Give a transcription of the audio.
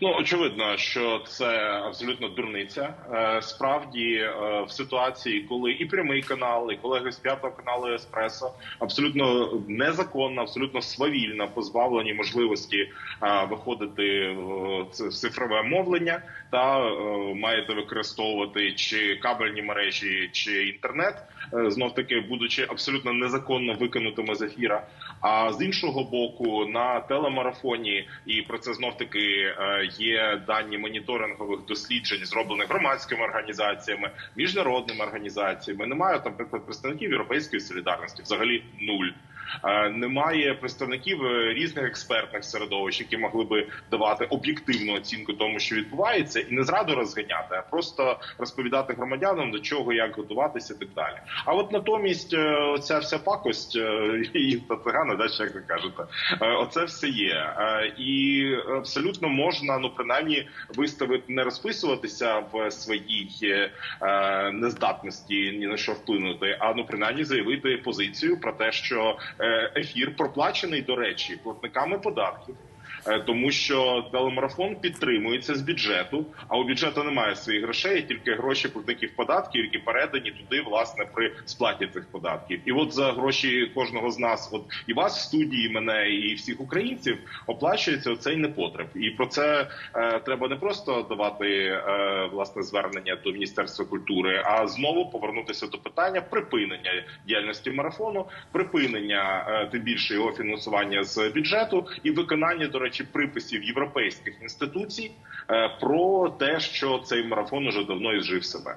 Ну очевидно, що це абсолютно дурниця. Е, Справді, е, в ситуації, коли і прямий канал, і колеги з п'ятого каналу Еспресо абсолютно незаконно, абсолютно свавільно позбавлені можливості е, виходити в цифрове мовлення, та маєте використовувати чи кабельні мережі, чи інтернет, знов таки будучи абсолютно незаконно викинутими з ефіра. А з іншого боку, на телемарафоні, і про це знов таки є дані моніторингових досліджень, зроблених громадськими організаціями, міжнародними організаціями. Немає там, наприклад, представників європейської солідарності, взагалі нуль. Е, Немає представників е, різних експертних середовищ, які могли би давати об'єктивну оцінку тому, що відбувається, і не зраду розганяти, а просто розповідати громадянам до чого, як готуватися, і так далі. А от натомість, е, оця вся пакость і та цигана, да, як ви кажете, оце все є. І абсолютно можна, ну принаймні, виставити не розписуватися в своїй нездатності ні на що вплинути, а ну принаймні заявити позицію про те, що ефір проплачений до речі платниками податків. Е, Тому що телемарафон підтримується з бюджету, а у бюджету немає своїх грошей, тільки гроші платників податків, які передані туди, власне, при сплаті цих податків. І от за гроші кожного з нас, от і вас в студії, і мене, і всіх українців, оплачується оцей непотреб. І про це е, треба не просто давати е, власне звернення до міністерства культури, а знову повернутися до питання припинення діяльності марафону, припинення е, тим більше його фінансування з бюджету і виконання, до речі, приписів європейських інституцій е, про те, що цей марафон уже давно ізжив себе.